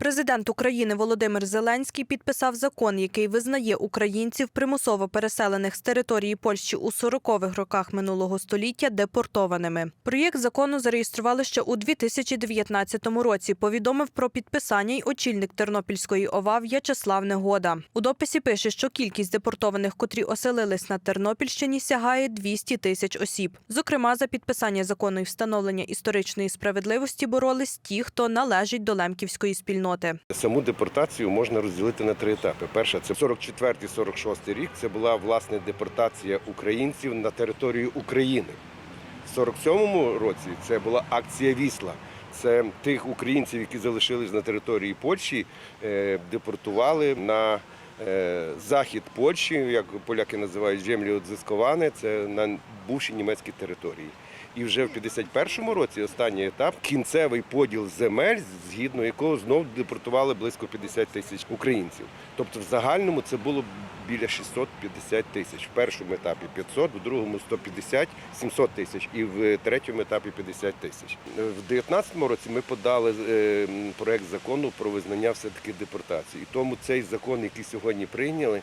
Президент України Володимир Зеленський підписав закон, який визнає українців, примусово переселених з території Польщі у 40-х роках минулого століття депортованими. Проєкт закону зареєстрували ще у 2019 році. Повідомив про підписання й очільник Тернопільської ОВА В'ячеслав Негода. У дописі пише, що кількість депортованих, котрі оселились на Тернопільщині, сягає 200 тисяч осіб. Зокрема, за підписання закону і встановлення історичної справедливості боролись ті, хто належить до лемківської спільноти. Саму депортацію можна розділити на три етапи. Перша це 44-46 рік. Це була власне депортація українців на територію України. В 47-му році це була акція Вісла. Це тих українців, які залишились на території Польщі, е, депортували на е, захід Польщі, як поляки називають землі одзисковані, це на бувші німецькі території. І вже в 51-му році останній етап кінцевий поділ земель, згідно якого знов депортували близько 50 тисяч українців. Тобто, в загальному це було біля 650 тисяч. В першому етапі 500, в другому 150, 700 тисяч, і в третьому етапі 50 тисяч. В 19-му році ми подали е, проект закону про визнання все-таки депортації. І тому цей закон, який сьогодні прийняли,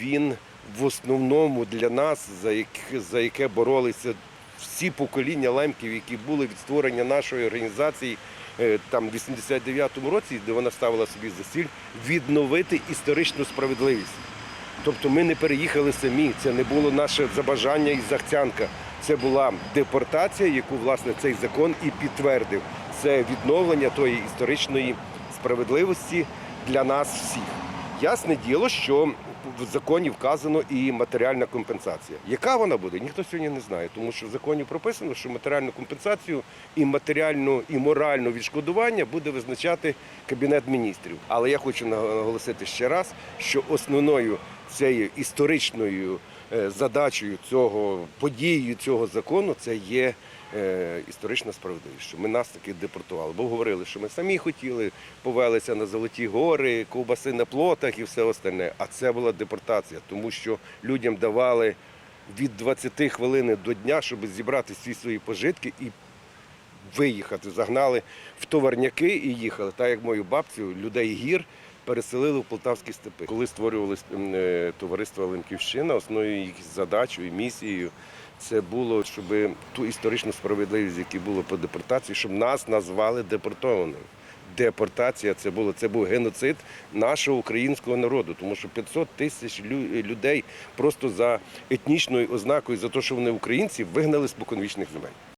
він в основному для нас, за яке, за яке боролися всі покоління лемків, які були від створення нашої організації е, там в 89-му році, де вона ставила собі за ціль відновити історичну справедливість. Тобто ми не переїхали самі, це не було наше забажання і захцянка. Це була депортація, яку власне цей закон і підтвердив. Це відновлення тої історичної справедливості для нас всіх. Ясне діло, що в законі вказано і матеріальна компенсація. Яка вона буде, ніхто сьогодні не знає, тому що в законі прописано, що матеріальну компенсацію і матеріальну і моральну відшкодування буде визначати Кабінет міністрів. Але я хочу наголосити ще раз, що основною цією історичною задачею цього подією цього закону це є е, історична справедливість, що ми нас таки депортували. Бо говорили, що ми самі хотіли, повелися на Золоті гори, ковбаси на плотах і все остальне. А це була депортація, тому що людям давали від 20 хвилин до дня, щоб зібрати всі свої пожитки і виїхати. Загнали в товарняки і їхали. Так як мою бабцю, людей гір. Переселили в Полтавські степи. Коли створювалось м, е, товариство Лемківщина, основною їх задачою і місією це було, щоб ту історичну справедливість, яка була по депортації, щоб нас назвали депортованими. Депортація це було це був геноцид нашого українського народу, тому що 500 тисяч людей просто за етнічною ознакою, за те, що вони українці, вигнали з споконвічних земель.